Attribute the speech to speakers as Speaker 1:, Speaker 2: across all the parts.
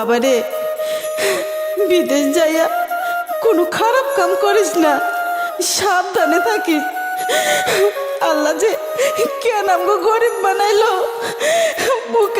Speaker 1: বাবারে, বিদেশ যাইয়া কোনো খারাপ কাম করিস না, সাবধানে থাকিস আল্লাহ যে কেন আমগো গরিব বানাইলো? বুকের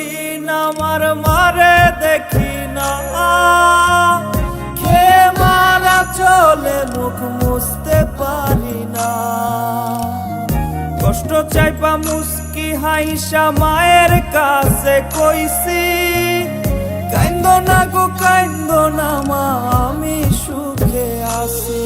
Speaker 2: আমার মারে দেখি না। খে মারা চলে মুখ মুছতে পারি না। কষ্ট চাইপা মুস্কি হাইসা মায়ের কাছে কইছি, কাইন্দ না গো, কাইন্দ না মা, আমি সুখে আছি।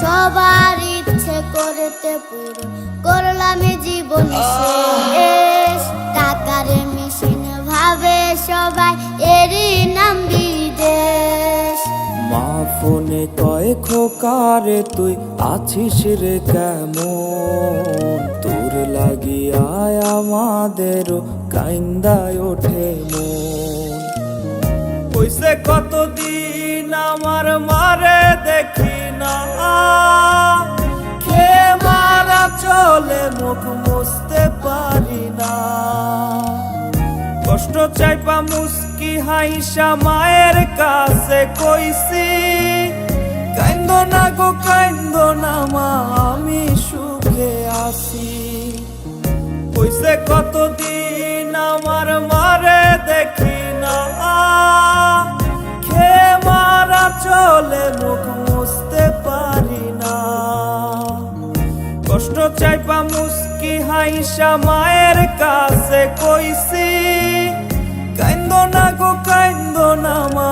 Speaker 3: সবার ইচ্ছে করতে পুরো করলাম জীবন শেষ। টাকার মেশিন ভাবে সবাই এরই নাম বিদেশ।
Speaker 2: মা ফোনে কয় খোকারে তুই আছিস রে কেমন? তোর লাগিয়ায় আমাদেরও কাইন্দায় ওঠে মন। কইছে কতদিন আমার মারে দেখি কষ্ট চাইপা মুস্কি হাইসা মায়ের কাছে কইছি, কাইন্দ না গো, কাইন্দ না মা, আমি সুখে আছি। কইছে, কতদিন আমার মারে দেখি না। খে মারা চলে মুখ মুছতে পারি না। কষ্ট চাইপা মুস্কি হাইসা মায়ের কাছে কইছি? কাইন্দ না গো কাইন্দ না মা